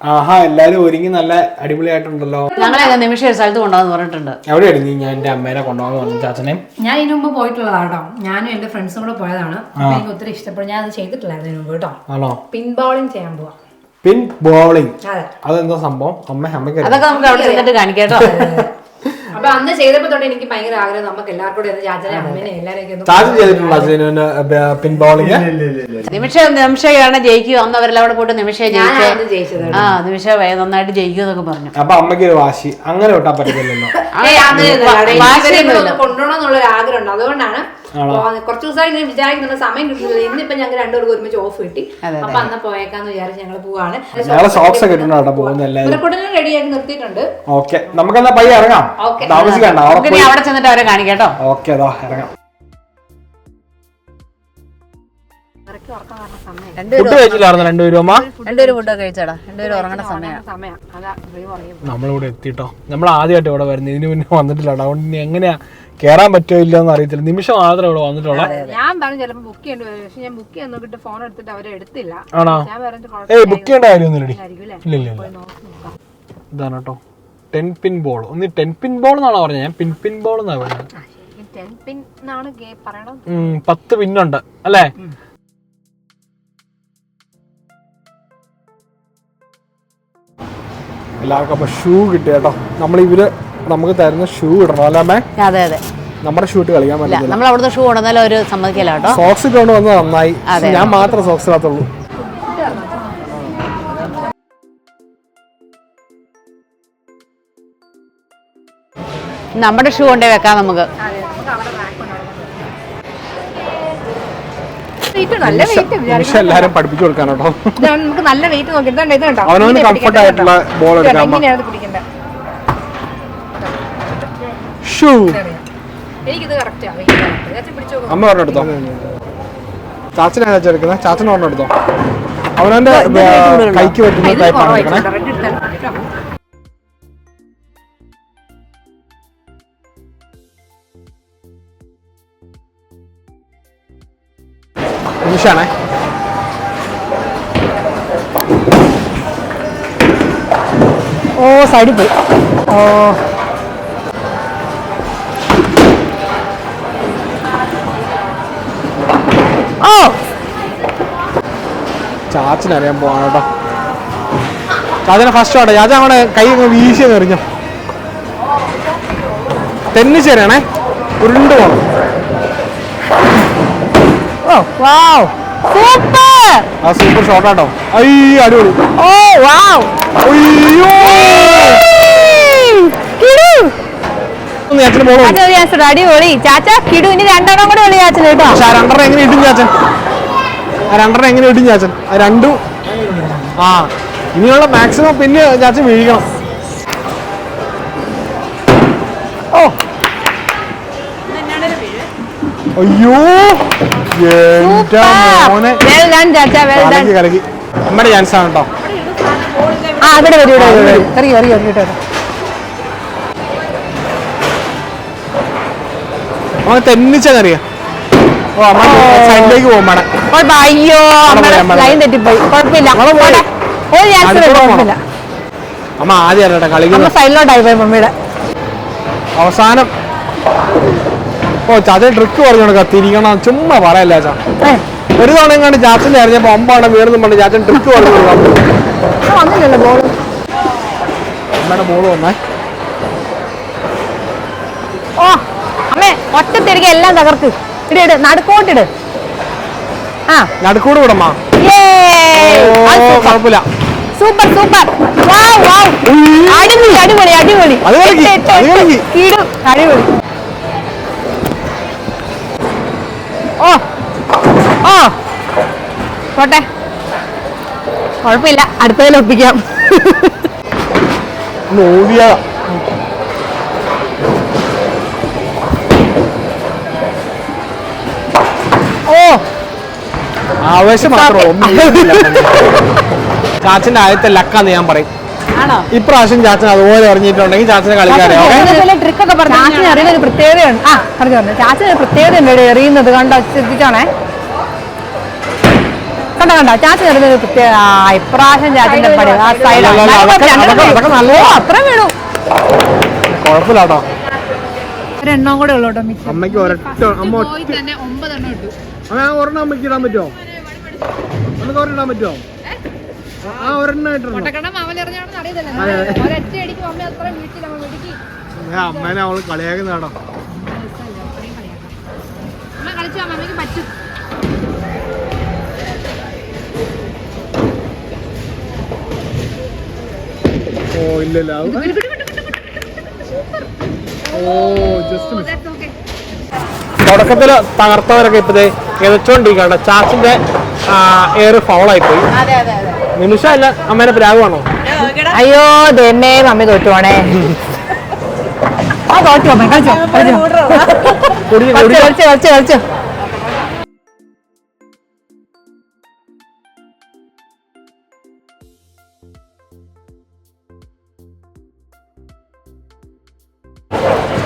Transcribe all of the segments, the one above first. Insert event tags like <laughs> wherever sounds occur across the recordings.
ആഹാ എല്ലാരും ഒരുങ്ങി നല്ല അടിപൊളിയായിട്ടുണ്ടല്ലോ. ഞങ്ങളെ നിമിഷം ഒരു സ്ഥലത്ത് കൊണ്ടുവന്ന് പറഞ്ഞിട്ടുണ്ട്. എവിടെയാണ് നീ ഞാൻ എന്റെ അമ്മേനെ കൊണ്ടുപോകാൻ പറഞ്ഞു ചാച്ചനെ ഞാൻ ഇതിനു മുമ്പ് പോയിട്ടുള്ളതാണ് കേട്ടോ. ഞാനും എന്റെ ഫ്രണ്ട്സും കൂടെ പോയതാണ്. അപ്പൊ എനിക്ക് ഒത്തിരി ഇഷ്ടപ്പെടും ഞാൻ അത് ചെയ്തിട്ടില്ലായിരുന്നു ഇതിനു മുമ്പ് കേട്ടോ. ആണോ? പിൻ ബോളിംഗ് ചെയ്യാൻ പോവാ. പിൻ ബോളിംഗ് അതെ. അതെന്താ സംഭവം? അമ്മ അമ്മയ്ക്ക് അതൊക്കെ നമുക്ക് അവിടെ ചെന്നിട്ട് കാണിക്കാട്ടോ അപ്പൊ അന്ന് ചെയ്തപ്പോ തൊട്ട് എനിക്ക് ഭയങ്കര ആഗ്രഹം. നമുക്ക് എല്ലാവർക്കും കൂടെ ഒന്ന് ചാച്ചനെ അമ്മേനെ പിൻ ബോളിംഗ് നിമിഷ നിമിഷയാണ് ജയിക്കുക. അന്ന് അവരെല്ലാം അവിടെ പോയിട്ട് ജയിച്ചത്. ആ നിമിഷ നന്നായിട്ട് ജയിക്കും എന്നൊക്കെ പറഞ്ഞു. അപ്പൊ അമ്മയ്ക്ക് ഒരു വാശി. അങ്ങനെ വിട്ടാൻ പറ്റില്ലല്ലോ ഒരു ആഗ്രഹം ഉണ്ട് അതുകൊണ്ടാണ്. കുറച്ച് ദിവസമായി ഇങ്ങനെ വിചാരിക്കുന്നുണ്ട് സമയം കിട്ടുന്നില്ല. ഇന്നിപ്പോ ഞങ്ങൾ രണ്ടുപേർക്ക് ഒരുമിച്ച് ഓഫ് കിട്ടി. അപ്പൊ അന്ന് പോയേക്കാന്ന് വിചാരിച്ച് ഞങ്ങൾ പോവാണ്. ഇവരെക്കൂടെ റെഡിയാക്കി നിർത്തിയിട്ടുണ്ട്. ഓക്കെ നമുക്കെന്നാ പയ്യെ ഇറങ്ങാം. Okay. താമസിക്കണ്ട അവിടെ നമുക്ക് ഇനി അവിടെ ചെന്നിട്ട് അവരെ കാണിക്കാട്ടോ ഓക്കെ ഇറങ്ങാം. ഫുഡ് കഴിച്ചില്ലായിരുന്നു രണ്ടുപേരും അമ്മ രണ്ടുപേരും ഫുഡ് കഴിച്ചടാ. രണ്ടുപേരും ഉറങ്ങണ സമയമാണ് നമ്മളിവിടെ എത്തിട്ടോ. നമ്മൾ ആദ്യമായിട്ട് ഇവിടെ വരുന്നത്. ഇതിന് മുന്നേ വന്നിട്ടില്ല. അതുകൊണ്ട് എങ്ങനെയാ കേറാൻ പറ്റോ ഇല്ലയോ എന്ന് അറിയത്തില്ല. നിമിഷം മാത്രമേ ഇവിടെ വന്നിട്ടുള്ള. ഞാൻ പറഞ്ഞു ചിലപ്പോ ബുക്ക് ചെയ്യേണ്ടി വരും. പക്ഷെ ഞാൻ ബുക്ക് ചെയ്യാൻ നോക്കിട്ട് ഫോൺ എടുത്തിട്ട് അവരെ എടുത്തില്ല. ആണോ? ഞാൻ ഏയ് ബുക്ക് ചെയ്യേണ്ട കാര്യമൊന്നുമില്ലടി. ഇല്ല. ഇല്ല ഇല്ല ഇതാണ് കേട്ടോ ടെൻ പിൻ ബോൾ ഒന്ന് ടെൻ പിൻ ബോൾ എന്നാണോ പറഞ്ഞത്? ഞാൻ പിൻ പിൻ ബോൾ എന്നാണ് പറഞ്ഞത് പത്ത് പിന്നുണ്ട് അല്ലേ? എല്ലാവർക്കും അപ്പൊ ഷൂ കിട്ടിയ കേട്ടോ നമ്മൾ ഇവർ നമുക്ക് തരുന്ന ഷൂ ഇടണം അല്ലേ അമ്മേ? അതെ അതെ. നമ്മുടെ ഷൂട്ട് കളിക്കാൻ പറ്റില്ല നമ്മൾ അവിടെ ഷൂ കൊണ്ടുവന്നാലും ഒരു സമ്മതിക്കില്ല കേട്ടോ. സോക്സ് ഇട്ടുകൊണ്ട് വന്നത് നന്നായി. ഞാൻ മാത്രം സോക്സ് ഇടാത്തുള്ളൂ. നമ്മുടെ ഷൂ കൊണ്ടേ വെക്കാം നമുക്ക്. എല്ലാരും പഠിപ്പിച്ചു കൊടുക്കാൻ കേട്ടോ. നമുക്ക് നല്ല വെയിറ്റ് നോക്കി ഇതുണ്ട് ഇത് കണ്ടോ അവനവന് കംഫർട്ട് ആയിട്ടുള്ള കണ്ടോ? എടുക്കാം, എനിക്കിത് കറക്റ്റാ അമ്മ പറഞ്ഞെടുത്തോ ചാച്ചനാ ചാച്ച എടുക്കുന്നത് ചാച്ചൻ പറഞ്ഞെടുത്തോ അവനവന്റെ കൈക്ക് പറ്റുന്ന ടൈപ്പാണ് എടുക്കണേ നിമിഷാണേ ഓ സൈഡിൽ പോയി. ഓ. ചാച്ചനറിയാൻ പോവാണ് കേട്ടോ. ചാച്ചനെ ഫസ്റ്റ് ആട്ടെ ചാച്ച അവിടെ കൈ വീശിയെന്ന് വീശി എറിഞ്ഞു. തെന്നിച്ചേരണേ ഉരുണ്ട് പോണം. ഓ വാവ് സൂപ്പർ ആ സൂപ്പർ ഷോട്ടാട്ടോ അയ്യോ അടിപൊളി. ഓ വാവ് അയ്യോ. ചാച്ചന് അടിപൊളി. ചാച്ച കിടു ഇനി രണ്ടെണ്ണം കൂടെ ഉള്ളു ചാച്ചൻ കേട്ടോ. രണ്ടെണ്ണം എങ്ങനെ ഇടും ചാച്ചൻ രണ്ടെണ്ണം എങ്ങനെ ഇടും ചാച്ചൻ? രണ്ടും. ആ ഇനിയുള്ള മാക്സിമം പിന്നെ ചാച്ചൻ വീഴിക്കണം. ഓ. അയ്യോ. എന്റെ മോനെ. കലക്കി കലക്കി. ചാൻസ് ആണ് കേട്ടോ ആ ഇവിടെ വരൂ വരൂ അവൻ ഓ അമ്മ സൈഡിലേക്ക് പോകും മേഡം. അയ്യോ ലൈൻ പോയി. തെറ്റിപ്പോയി. കുഴപ്പമില്ല. അവിടെ പോയി. പോട്ടെ. ഒരു ചാൻസ് കുഴപ്പമില്ല അമ്മ ആദ്യം കേട്ടോ നമ്മൾ കളിക്കുന്നത് സൈഡിലോട്ടായി പോയി മമ്മിയുടെ. അവസാനം. ഓ ചാച്ച ട്രിക്ക് പറഞ്ഞു കൊടുക്കാം. തിരിക്കണം ചുമ്മാ പറയല്ല ചാ. ഒരു തവണ എങ്ങാണ്ട് ചാച്ചൻ അറിഞ്ഞപ്പോ ഒമ്പാണ് വീണെന്നും പറഞ്ഞു ചാച്ചൻ ട്രിക്ക് പറഞ്ഞു കൊടുക്കാം. വന്നില്ലല്ലോ ബോൾ അമ്മയുടെ മോൾ വന്നേ. ഓ അമ്മേ ഒറ്റ തിരികെ എല്ലാം തകർക്ക് ഇട് ഇട് നടുക്കോട്ടിട്. നടുക്കൂട് വിടമ്മ. കുഴപ്പമില്ല. സൂപ്പർ സൂപ്പർ അടിപൊളി അടിപൊളി അടിപൊളി. അടിപൊളി. ഓ. ഓ. പോട്ടെ. കുഴപ്പമില്ല. അടുത്തതിൽ ഒപ്പിക്കാം. ഒന്ന് ഓടിയാ ഓ ആവേശം മാത്രം ചാച്ചന്റെ ആദ്യത്തെ ലക്കാന്ന് ഞാൻ പറയും. ആണോ? ഇപ്രാവശ്യം ചാച്ചൻ അതുപോലെ അറിഞ്ഞിട്ടുണ്ടെങ്കിൽ ചാച്ചനെ കളിക്കാറിയാം ഓക്കെ? ട്രിക്ക് ഒക്കെ പറഞ്ഞു ചാച്ചന് അറിയുന്ന ഒരു പ്രത്യേകതയുണ്ട്. ആ പറഞ്ഞു പറഞ്ഞു. ചാച്ചന് ഒരു പ്രത്യേകതയുണ്ട് എറിയുന്നത് കണ്ടോ? ശ്രദ്ധിച്ചോണേ. കണ്ടോ കണ്ടോ? ചാച്ചൻ പ്രത്യേക ഇപ്രാവശ്യം ചാച്ചന്റെ പടി ആ സൈഡ്. അത്ര വീണു. ഒരെണ്ണം കൂടെ ഉള്ളൂ അമ്മയ്ക്ക് ഒരൊറ്റ അമ്മ ഒരെണ്ണം അമ്മയ്ക്ക് ഇടാൻ പറ്റുമോ? ഒരെണ്ണം ഇടാൻ പറ്റുമോ? ആ- ആ ഒരെണ്ണം ഇട്ടിട്ടുണ്ടോ ഒട്ടക്കണം അവൻ എറിഞ്ഞാണെന്ന് അറിയത്തില്ല. ഒരൊറ്റ അടിക്കും അമ്മ അത്ര വീട്ടിൽ അമ്മ വെടിക്ക് ഞാൻ അമ്മേനെ അവൾ കളിയാക്കുന്ന കേട്ടോ അമ്മ കളിച്ചു? അമ്മയ്ക്ക് പറ്റും. ഓ ഇല്ലല്ല. ഓ ജസ്റ്റ് തകർത്തവരൊക്കെ ഇപ്പതേ കിതച്ചോണ്ടിരിക്കണ്ട ചാച്ചിന്റെ എയർ ഫൗളായി പോയി അതെ അതെ. അതെ നിമിഷമല്ല അമ്മേനെ പ്രാഗമാണോ അയ്യോ ദമ്മേ മമ്മി തോറ്റുവാണേ ആ തോറ്റു അമ്മ കളിച്ചോ കളിച്ചോ. കുടിച്ച് കളിച്ചോ കളിച്ചോ കളിച്ചോ കളിച്ചോ.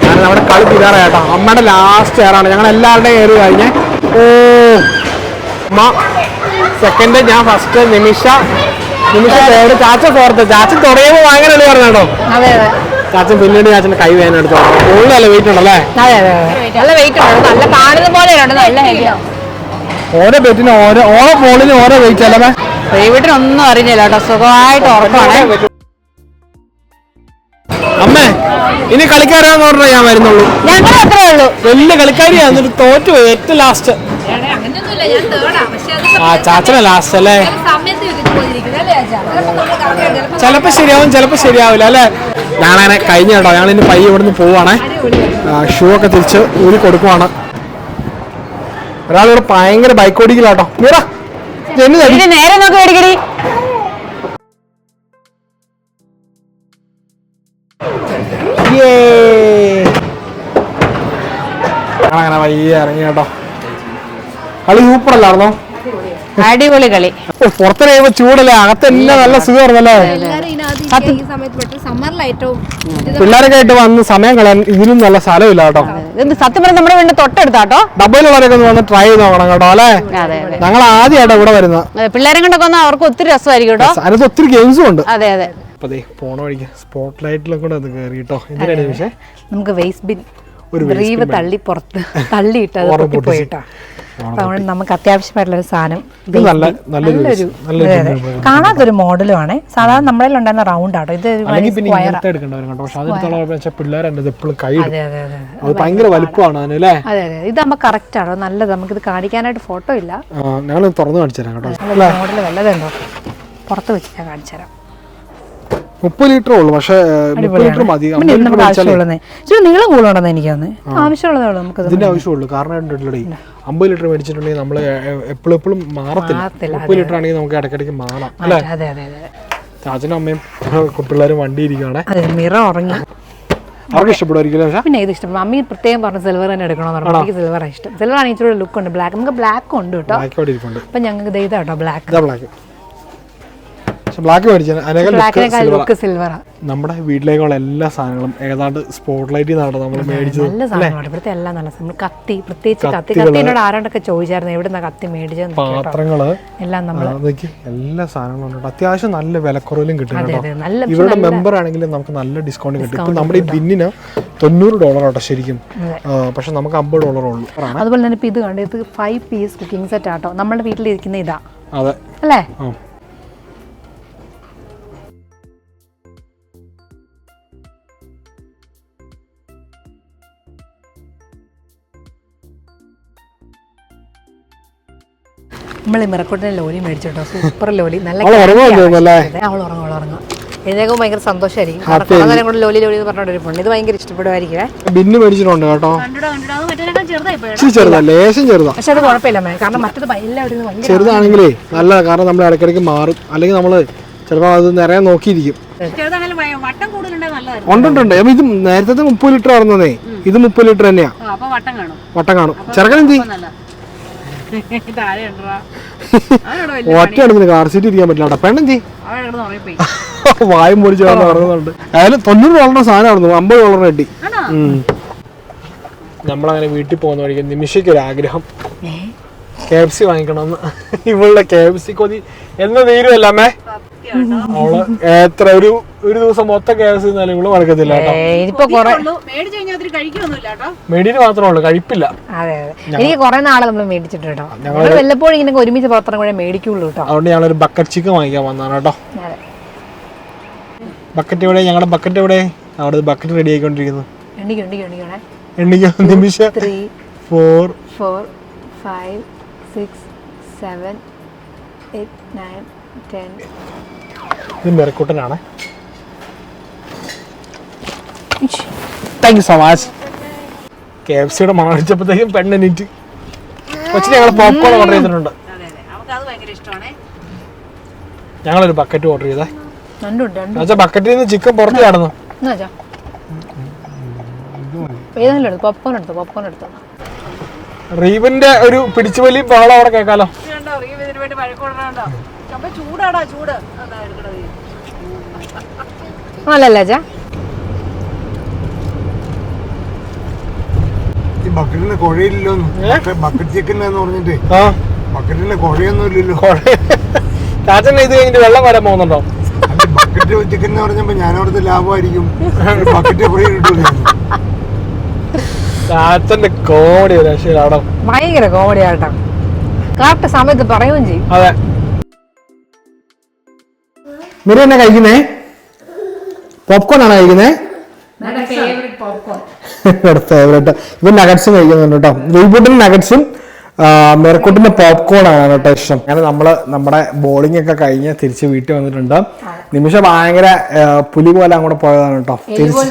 കാരണം നമ്മുടെ കളി തീരാറ ചേട്ടാ അമ്മയുടെ ലാസ്റ്റ് എയറാണ് ഞങ്ങൾ എല്ലാവരുടെയും എയർ കഴിഞ്ഞ്. ഓ. അമ്മ. സെക്കൻഡ് ഞാൻ ഫസ്റ്റ് നിമിഷ. നിമിഷ തേർഡ് ചാച്ച ഫോർത്ത് ചാച്ച തുടങ്ങിയപ്പോ ഭയങ്കര എളി പറഞ്ഞോ ചാച്ചൻ പിന്നീട് ചാച്ചന്റെ കൈ വേദന എടുത്തു കൂടുതലല്ല വെയിറ്റ് ഉണ്ടല്ലേ? നല്ല വെയിറ്റ് ഉണ്ട്. നല്ല കാണുന്ന പോലെ ഉണ്ട്. നല്ല ഓരോ ബെറ്റിനും ഓരോ ഓരോ ബോളിനും ഓരോ വെയിറ്റ് അല്ലേ ദൈവത്തിനൊന്നും അറിഞ്ഞില്ല കേട്ടോ. സുഖമായിട്ട് ഉറപ്പാണ്. അമ്മേ ഇനി കളിക്കാരാന്ന് പറഞ്ഞാൽ ഞാൻ വരുന്നുള്ളൂ. ഞങ്ങൾ അത്രേ ഉള്ളൂ. വലിയ കളിക്കാരിയാണ് തോറ്റു ഏറ്റവും ലാസ്റ്റ് ആ. ചാച്ചന ലാസ്റ്റ് അല്ലേ? ചിലപ്പോ ശരിയാവും ചിലപ്പോ ശരിയാവില്ല അല്ലേ? ഞാനങ്ങനെ കഴിഞ്ഞ കേട്ടോ ഞങ്ങൾ ഇനി പയ്യെ ഇവിടുന്ന് പോവാണേ. ഷൂ ഒക്കെ തിരിച്ച് ഊരി കൊടുക്കുവാണ്. ഒരാളിവിടെ ഭയങ്കര ബൈക്ക് തടി. ഇതിന് നേരെ നോക്കി അങ്ങനെ വയ്യ ഇറങ്ങി കേട്ടോ. കളി സൂപ്പറല്ലായിരുന്നോ അടിപൊളി കളി. ഓ, കഴിയുമ്പോ ചൂടല്ലേ? അകത്തെല്ലാം നല്ല സുഖമായിരുന്നല്ലേ? പിള്ളേരൊക്കെ ആയിട്ട് വന്ന് സമയം കളയാൻ ഇതിനും നല്ല സ്ഥലമില്ല കേട്ടോ. സത്യം പറഞ്ഞാൽ നമ്മുടെ വീടിന്റെ തൊട്ടടുത്താട്ടോ ഡബയിലുള്ളവരൊക്കെ ഒന്ന് വന്ന് ട്രൈ ചെയ്ത് നോക്കണം കേട്ടോ അല്ലേ? അതെ അതെ. ഞങ്ങൾ ആദ്യമായിട്ടാ ഇവിടെ വരുന്നത്. പിള്ളേരെ കൊണ്ടൊക്കെ വന്നാൽ അവർക്ക് ഒത്തിരി രസമായിരിക്കും കേട്ടോ. അതിനകത്ത് ഒത്തിരി ഗെയിംസും ഉണ്ട്. അതെ അതെ. അപ്പൊ ദേ പോണ വഴിക്ക് സ്പോട്ട് ലൈറ്റിലും കൂടെ അത് കയറി കേട്ടോ. എന്തിനാണ് പക്ഷേ? നമുക്ക് വേസ്റ്റ് ബിൻ ഒരു തള്ളി പുറത്ത് തള്ളിയിട്ട് പൊട്ടിപ്പോയിട്ടോ അപ്പൊ അതുകൊണ്ട് നമുക്ക് അത്യാവശ്യമായിട്ടുള്ള ഒരു സാധനം ഇത് നല്ലൊരു. കാണാത്തൊരു മോഡലും ആണ് സാധാരണ നമ്മളെ ഉണ്ടായിരുന്ന റൗണ്ട് ആട്ടോ. ഇത് ഭയങ്കര വലുപ്പമാണ് അതെ അതെ. ഇത് നമുക്ക് കറക്റ്റ് ആണോ? നല്ലത്. നമുക്കിത് കാണിക്കാനായിട്ട് ഫോട്ടോ ഇല്ല. ഞങ്ങൾ തുറന്നു കാണിച്ചു തരാം കേട്ടോ. മോഡൽ വല്ലതുണ്ടോ? പുറത്ത് വെച്ച് ഞാൻ കാണിച്ചു തരാം. മുപ്പത് ലിറ്റർ ഉള്ളു പക്ഷെ മുപ്പത് ലിറ്റർ മതി. ഇത് നമുക്ക് ആവശ്യമുള്ളത് നീളം കൂടുതലുണ്ടെന്ന് എനിക്ക് തോന്നുന്നു ആവശ്യമുള്ളതേ ഉള്ളൂ നമുക്ക് ഇതിന്റെ ആവശ്യമുള്ളൂ. കാരണം അമ്പത് ലിറ്റർ മേടിച്ചിട്ടുണ്ടെങ്കിൽ നമ്മൾ എപ്പോഴും എപ്പോഴും മാറത്തില്ല. മുപ്പത് ലിറ്റർ ആണെങ്കിൽ നമുക്ക് ഇടയ്ക്കിടയ്ക്ക് മാറാം. അല്ലേ? ചാച്ചനും അമ്മയും <laughs> പിള്ളേരും വണ്ടി ഇരിക്കുകയാണെ മിറ ഉറങ്ങി. അവർക്ക് ഇഷ്ടപ്പെടുമായിരിക്കും പിന്നെ ഇത് ഇഷ്ടം. മമ്മി പ്രത്യേകം പറഞ്ഞു സിൽവർ തന്നെ എടുക്കണമെന്ന് പറഞ്ഞു. എനിക്ക് സിൽവർ ഇഷ്ടം. സിൽവർ ആണെങ്കിൽ ലുക്ക് ഉണ്ട് ബ്ലാക്ക് നമുക്ക് ബ്ലാക്ക് ഉണ്ട് കേട്ടോ. അപ്പൊ ഞങ്ങൾക്ക് ദൈതാട്ടോ ഇതാ കേട്ടോ ബ്ലാക്ക് ബ്ലാക്ക് ബ്ലാക്ക് ലുക്ക് സിൽവറാ നമ്മുടെ വീട്ടിലേക്കുള്ള എല്ലാ സാധനങ്ങളും ഏതാണ്ട് സ്പോട്ട് ലൈറ്റിൽ നിന്നാണ് നമ്മൾ മേടിച്ചത് നല്ല സാധനമാണ്. ഇവിടുത്തെ എല്ലാം നല്ല നമ്മൾ കത്തി പ്രത്യേകിച്ച് കത്തി കത്തിനോട് ആരാണ്ടൊക്കെ ചോദിച്ചായിരുന്നു എവിടുന്ന കത്തി മേടിച്ചത് പാത്രങ്ങൾ എല്ലാം നമ്മൾ എല്ലാ സാധനങ്ങളും അത്യാവശ്യം നല്ല വിലക്കുറവിലും കിട്ടും ഇവരുടെ മെമ്പർ ആണെങ്കിലും നമുക്ക് നല്ല ഡിസ്കൗണ്ട് കിട്ടും. ഇപ്പൊ നമ്മുടെ ഈ ബിന്നിന് തൊണ്ണൂറ് ഡോളർ ആട്ടോ ശരിക്കും. പക്ഷെ നമുക്ക് അമ്പത് ഡോളർ ഉള്ളൂ. അതുപോലെ തന്നെ ഇപ്പൊ ഇത് കണ്ട് ഇത് ഫൈവ് പീസ് കുക്കിംഗ് സെറ്റ് ആട്ടോ. നമ്മുടെ വീട്ടിലിരിക്കുന്ന ഇതാ. അതെ. അല്ലേ? നമ്മൾ മിറക്കോട്ടിനെ ലോലി മേടിച്ചിട്ടോ. സൂപ്പർ ലോലി നല്ല അവൾ ഉറങ്ങും അവൾ ഉറങ്ങും. എഴുന്നേക്കും ഭയങ്കര സന്തോഷമായിരിക്കും കുറേ നേരം കൊണ്ട് ലോലി ലോലി എന്ന് പറഞ്ഞ ഒരു പെണ്ണ്. ഇത് ഭയങ്കര ഇഷ്ടപ്പെടുമായിരിക്കും ബിന്ന് മേടിച്ചിട്ടുണ്ട് കേട്ടോ. ലേശം ചെറുതാ. പക്ഷെ അത് കുഴപ്പമില്ല മേ കാരണം മറ്റത് എല്ലാവരും ചെറുതാണെങ്കിലേ നല്ല കാരണം നമ്മൾ ഇടയ്ക്കിടയ്ക്ക് മാറും. അല്ലെങ്കിൽ നമ്മൾ ചിലപ്പോൾ അത് നിറയെ നോക്കിയിരിക്കും. ഉണ്ടുണ്ടുണ്ട് ഇത് നേരത്തെ മുപ്പത് ലിറ്റർ ആയിരുന്നേ ഇത് മുപ്പത് ലിറ്റർ തന്നെയാ? വട്ടം കാണും. വട്ടം കാണും. ചെറുക്കൻ എന്തി ഉണ്ടോ ഒറ്റയാണ് കാർ സീറ്റ് ഇരിക്കാൻ പറ്റില്ല പെണ്ണെന്തി? <laughs> വായും പൊടിച്ച് നടന്നുണ്ട് അതായത് തൊണ്ണൂറ് ഡോളറിന്റെ സാധനമായിരുന്നു. അമ്പത് ഡോളറിന് കിട്ടി. നമ്മളങ്ങനെ വീട്ടിൽ പോകുന്ന വഴിക്ക് നിമിഷയ്ക്ക് ഒരു ആഗ്രഹം കെ എഫ് സി വാങ്ങിക്കണമെന്ന്. <laughs> ഇവളുടെ കെ എഫ് സി കൊതി എന്ന് തീരുമല്ല അവൾ എത്ര ഒരു ഒരു ദിവസം മൊത്തം കെ എഫ് സി എന്നാലും ഇവൾ മറക്കത്തില്ല കേട്ടോ. ഇനിയിപ്പോ കൊറേ മെഡിന് മാത്രമേ ഉള്ളൂ കഴിപ്പില്ല. അതെ അതെ. എനിക്ക് കുറെ നാളെ നമ്മൾ മേടിച്ചിട്ട് കേട്ടോ. ഞങ്ങൾ വല്ലപ്പോഴും ഇങ്ങനെ ഒരുമിച്ച് പത്രം കൂടെ മേടിക്കുള്ളൂ കേട്ടോ. അതുകൊണ്ട് ഞങ്ങളൊരു ബക്കറ്റ് ചിക്കൻ വാങ്ങിക്കാൻ വന്നതാണ് കേട്ടോ. അതെ. ബക്കറ്റ് എവിടെ? ഞങ്ങളുടെ ബക്കറ്റ് എവിടെ? അവിടെ ബക്കറ്റ് റെഡി ആയിക്കൊണ്ടിരിക്കുന്നു. എണ്ണിക്കോ എണ്ണിക്കോ എണ്ണിക്കോണേ എണ്ണിക്കോ നിമിഷം. Three four four five six seven eight nine ten ഇത് മെറിക്കുട്ടനാണ്. Thank you so much K F സിയുടെ മണം അടിച്ചപ്പോഴത്തേക്കും പെണ്ണെനിറ്റ് കൊച്ചിന് ഞങ്ങൾ പോപ്കോൺ ഓർഡർ ചെയ്തിട്ടുണ്ട്. അതെ അതെ. നമുക്ക് അത് ഭയങ്കര ഇഷ്ടമാണ്. ഞങ്ങളൊരു ബക്കറ്റ് ഓർഡർ ചെയ്തേ. എന്നുവെച്ചാൽ ബക്കറ്റിൽ നിന്ന് ചിക്കൻ പുറത്ത് ചാടുന്നു. റീവിന്റെ ഒരു പിടിച്ചു വലിയ പാളം റീബിന്റെ ഒരു ബഹളം അവിടെ കേൾക്കാലോ. ചൂടാടാ ചൂട്. നല്ലല്ലേ ചാ ഈ ബക്കറ്റിന് കുഴയില്ലല്ലോ ബക്കറ്റ് ചിക്കൻ എന്ന് പറഞ്ഞിട്ട്. ആ. ബക്കറ്റിന് കുഴയൊന്നും ഇല്ലല്ലോ. ചാച്ചൻ ഇത് കഴിഞ്ഞിട്ട് വെള്ളം വരാൻ പോകുന്നുണ്ടോ? ബക്കറ്റ് ചിക്കൻ എന്ന് പറഞ്ഞപ്പോ ഞാനവിടുത്തെ ലാഭമായിരിക്കും. ബക്കറ്റ് ചാച്ചന്റെ കോമഡി ഭയങ്കര കോമഡി ആട്ടോ. കറക്റ്റ് സമയത്ത് പറയുകയും ചെയ്യും. അതെ. മിറി എന്നാ കഴിക്കുന്നേ? പോപ്കോൺ ആണോ കഴിക്കുന്നത് ഫേവറേറ്റ് ഇവൻ നഗറ്റ്സും കഴിക്കുന്നുണ്ട് കേട്ടോ. റീബൂട്ടിന് നഗറ്റ്സും മെറക്കൂട്ടിന്റെ പോപ്കോൺ ആണ് കേട്ടോ ഇഷ്ടം. അങ്ങനെ നമ്മൾ നമ്മുടെ ബോളിംഗ് ഒക്കെ കഴിഞ്ഞ് തിരിച്ച് വീട്ടിൽ വന്നിട്ടുണ്ട്. നിമിഷം ഭയങ്കര പുലി പോലെ അങ്ങോട്ട് പോയതാണ് കേട്ടോ. തിരിച്ച്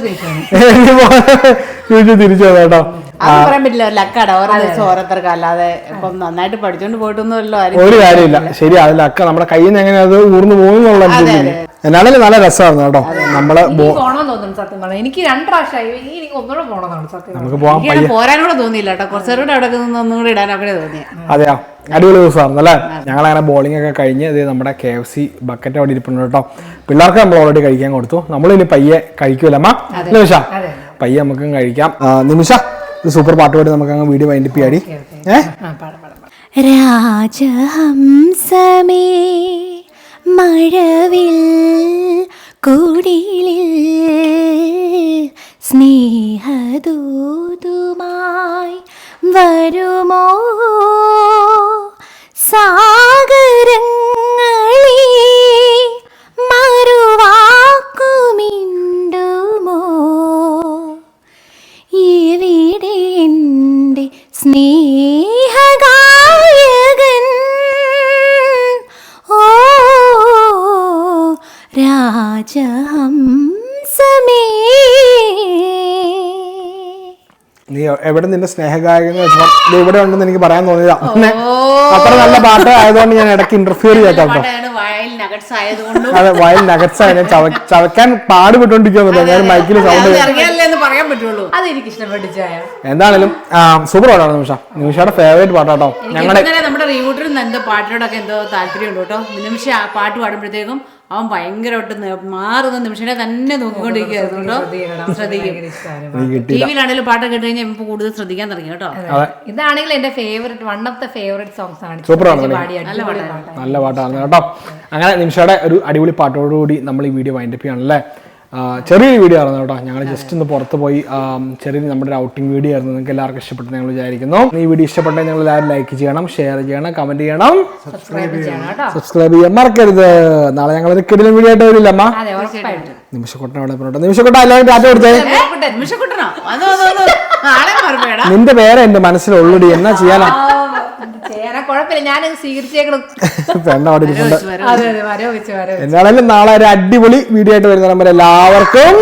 <laughs> വീട്ടിൽ തിരിച്ചു വന്നു കേട്ടോ. അത് പറയാൻ പറ്റില്ല. ലക്കാട. ഓരോ ദിവസം ഓരോരുത്തർക്ക് അല്ലാതെ ഇപ്പം നന്നായിട്ട് പഠിച്ചോണ്ട് പോയിട്ടൊന്നുമല്ലോ ഒരു കാര്യമില്ല. ശരി അത് ലക്ക നമ്മുടെ കയ്യിൽ നിന്ന് എങ്ങനെ അത് ഊർന്നു പോകുന്നുള്ള എന്നാലും നല്ല രസമായിരുന്നു കേട്ടോ. നമ്മൾ ബോ- പോണമെന്ന് തോന്നുന്നു സത്യം പറഞ്ഞാൽ എനിക്ക് രണ്ട് പ്രാവശ്യമായി എനിക്ക് ഒന്നുകൂടെ പോകണമെന്നാണ് സത്യം നമുക്ക് പോകാൻ പോരാനൂടെ തോന്നിയില്ല കേട്ടോ. കുറച്ചു നേരം അവിടെ നിന്ന് ഒന്നും കൂടി ഇടാനൊക്കെ തോന്നിയ. അതെയോ? അടിപൊളി ദിവസമായിരുന്നു അല്ലേ? ഞങ്ങൾ അങ്ങനെ ബോളിംഗ് ഒക്കെ കഴിഞ്ഞ് ഇത് നമ്മുടെ കെ എഫ് സി ബക്കറ്റ് അവിടെ ഇരിപ്പുണ്ട് കേട്ടോ. പിള്ളേർക്ക് നമ്മൾ ഓൾറെഡി കഴിക്കാൻ കൊടുത്തു. നമ്മൾ ഇനി പയ്യെ കഴിക്കൂലമ്മ നിമിഷ. പയ്യെ നമുക്കും കഴിക്കാം. നിമിഷ ഇത് സൂപ്പർ പാട്ട് പാടി നമുക്ക് അങ്ങ് വീഡിയോ വൈൻഡിപ്പ് ചെയ്യാടി. ഏഹ് രാജഹംസമേ മഴവിൽ കുടിലിൽ സ്നേഹദൂതുമായി വരുമോ? സാഗരങ്ങളെ മറുവാക്കുമിണ്ടുമോ? ഇവിടെ എന്റെ സ്നേഹഗായകൻ രാജഹംസമേ നീ എവിടെ നിന്റെ വെച്ചപ്പോ ഇവിടെ ഉണ്ടെന്ന് എനിക്ക് പറയാൻ തോന്നിയതാ. അത്ര നല്ല പാട്ട് ആയതുകൊണ്ട് ഞാൻ ഇടയ്ക്ക് ഇന്റർഫിയർ ആയതുകൊണ്ടും. അതെ വയൽ നഗറ്റ്സ് ആയ ചവക്കാൻ പാടുപെട്ടോണ്ടിരിക്കുന്നുണ്ടോ ഞാൻ മൈക്കിൽ സൗണ്ട് അറിയാനല്ലേ എന്ന് പറയാൻ പറ്റുള്ളൂ. അത് എനിക്ക് ഇഷ്ടപ്പെട്ടു ചായ. എന്താണെങ്കിലും സൂപ്പർ പാട്ടാണ് നിമിഷ. നിമിഷയുടെ ഫേവറേറ്റ് പാട്ടാട്ടോ. ഞങ്ങളുടെ നമ്മുടെ റീവൂട്ടറിൽ എന്തോ പാട്ടിനോടൊക്കെ എന്തോ താല്പര്യമുണ്ട് കേട്ടോ. നിമിഷ പാട്ട് പാടുമ്പോഴത്തേക്കും അവൻ ഭയങ്കരമായിട്ട് മാറുന്ന നിമിഷനെ തന്നെ നോക്കിക്കൊണ്ടിരിക്കുകയായിരുന്നു കേട്ടോ. ശ്രദ്ധിക്കും. ടി വിയിലാണെങ്കിലും പാട്ടൊക്കെ കേട്ട് കഴിഞ്ഞാൽ ഇപ്പൊ കൂടുതൽ ശ്രദ്ധിക്കാൻ തുടങ്ങി കേട്ടോ. ഇതാണെങ്കിൽ എന്റെ favourite one of the favourite songs ആണ്. സൂപ്പർ ആണ് പാടി പാട്ടാണ്. നല്ല പാട്ടാണ് കേട്ടോ. അങ്ങനെ നിമിഷയുടെ ഒരു അടിപൊളി പാട്ടോടുകൂടി നമ്മൾ ഈ വീഡിയോ വൈൻഡപ്പ് ചെയ്യണല്ലേ ചെറിയൊരു വീഡിയോ ആയിരുന്നു കേട്ടോ. ഞങ്ങൾ ജസ്റ്റ് ഒന്ന് പുറത്ത് പോയി ചെറിയ നമ്മുടെ ഒരു ഔട്ടിംഗ് വീഡിയോ ആയിരുന്നു. നിങ്ങൾക്ക് എല്ലാവർക്കും ഇഷ്ടപ്പെട്ടു ഞങ്ങൾ വിചാരിക്കുന്നു. ഈ വീഡിയോ ഇഷ്ടപ്പെട്ടെങ്കിൽ നിങ്ങൾ എല്ലാവരും ലൈക്ക് ചെയ്യണം ഷെയർ ചെയ്യണം കമന്റ് ചെയ്യണം. സബ്സ്ക്രൈബ് ചെയ്യണം കേട്ടോ. സബ്സ്ക്രൈബ് ചെയ്യാൻ മറക്കരുത്. നാളെ ഞങ്ങൾ ഒരു കിടിലൻ വീഡിയോ ആയിട്ട് വരില്ല അമ്മ. നിമിഷക്കൊട്ടൻ അവിടെ പറഞ്ഞോട്ടെ നിമിഷക്കുട്ടൻ എല്ലാവരും ടാറ്റ കൊടുത്തേ. നിന്റെ പേര് എന്റെ മനസ്സിലുള്ളടി. എന്നാ ചെയ്യാനാ? ചേരാ കുഴപ്പമില്ല ഞാനത് സ്വീകരിച്ചേക്കണം. ഇരിപ്പുണ്ട്. അതെ അതെ വരോ വെച്ച് വരോ എന്നാണെങ്കിലും നാളെ ഒരു അടിപൊളി വീഡിയോ ആയിട്ട് വരുന്ന എല്ലാവർക്കും